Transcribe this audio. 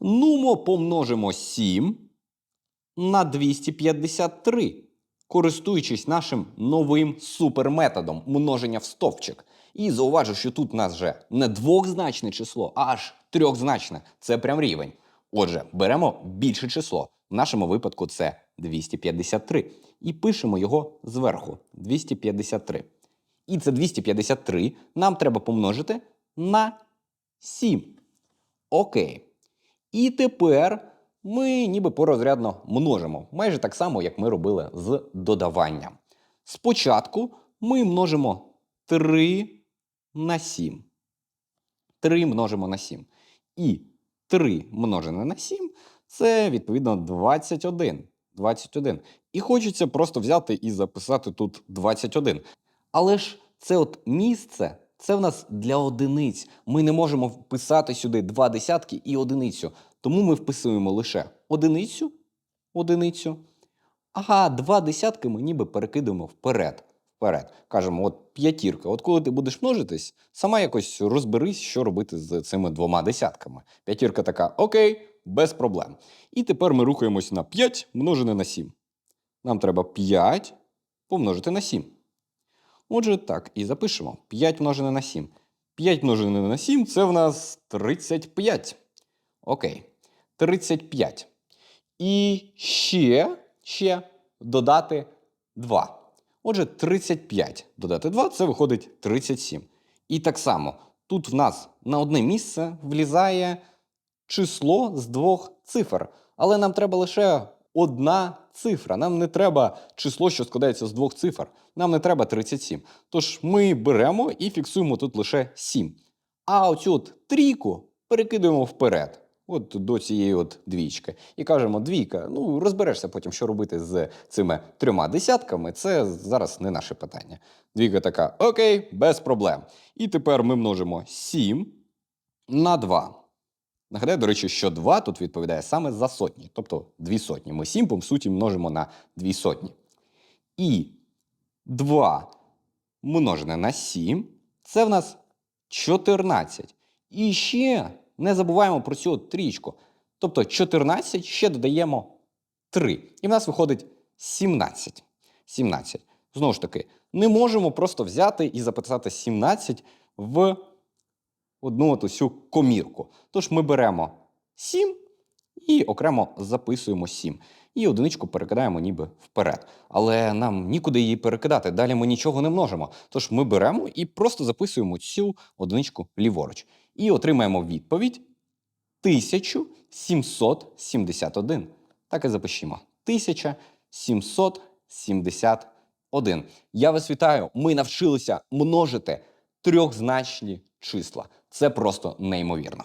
Нумо помножимо 7 на 253, користуючись нашим новим суперметодом множення в стовпчик. І зауважу, що тут у нас вже не двохзначне число, а аж трьохзначне. Це прям рівень. Отже, беремо більше число. В нашому випадку це 253. І пишемо його зверху 253. І це 253 нам треба помножити на 7. Окей. І тепер ми ніби порозрядно множимо, майже так само, як ми робили з додаванням. Спочатку ми множимо 3 на 7. 3 множимо на 7. І 3 множене на 7 це відповідно 21. 21. І хочеться просто взяти і записати тут 21. Але ж це от місце, це в нас для одиниць. Ми не можемо вписати сюди два десятки і одиницю. Тому ми вписуємо лише одиницю, одиницю. Ага, два десятки ми ніби перекидуємо вперед. Вперед. Кажемо, от п'ятірка. От коли ти будеш множитись, сама якось розберись, що робити з цими двома десятками. П'ятірка така, окей, без проблем. І тепер ми рухаємось на 5 множене на 7. Нам треба 5 помножити на 7. Отже, так, і запишемо. 5 множене на 7. 5 множене на 7 це в нас 35. Окей. 35. І ще, ще додати 2. Отже, 35 додати 2 це виходить 37. І так само, тут в нас на одне місце влізає число з двох цифр. Але нам треба лише одна цифра. Нам не треба число, що складається з двох цифр. Нам не треба 37. Тож ми беремо і фіксуємо тут лише 7. А оцю от трійку перекидуємо вперед. От до цієї от двічки. І кажемо, двійка, ну розберешся потім, що робити з цими трьома десятками. Це зараз не наше питання. Двійка така, окей, без проблем. І тепер ми множимо 7 на 2. Нагадаю, до речі, що 2 тут відповідає саме за сотні, тобто 2 сотні. Ми 7, по суті, множимо на 2 сотні. І 2 множене на 7 це в нас 14. І ще не забуваємо про цю трічку. Тобто 14 ще додаємо 3. І в нас виходить 17. 17. Знову ж таки, не можемо просто взяти і записати 17 в одну от усю комірку. Тож ми беремо 7 і окремо записуємо 7. І одиничку перекидаємо ніби вперед. Але нам нікуди її перекидати. Далі ми нічого не множимо. Тож ми беремо і просто записуємо цю одиничку ліворуч. І отримаємо відповідь 1771. Так і запишімо. 1771. Я вас вітаю. Ми навчилися множити трьохзначні числа. Це просто неймовірно.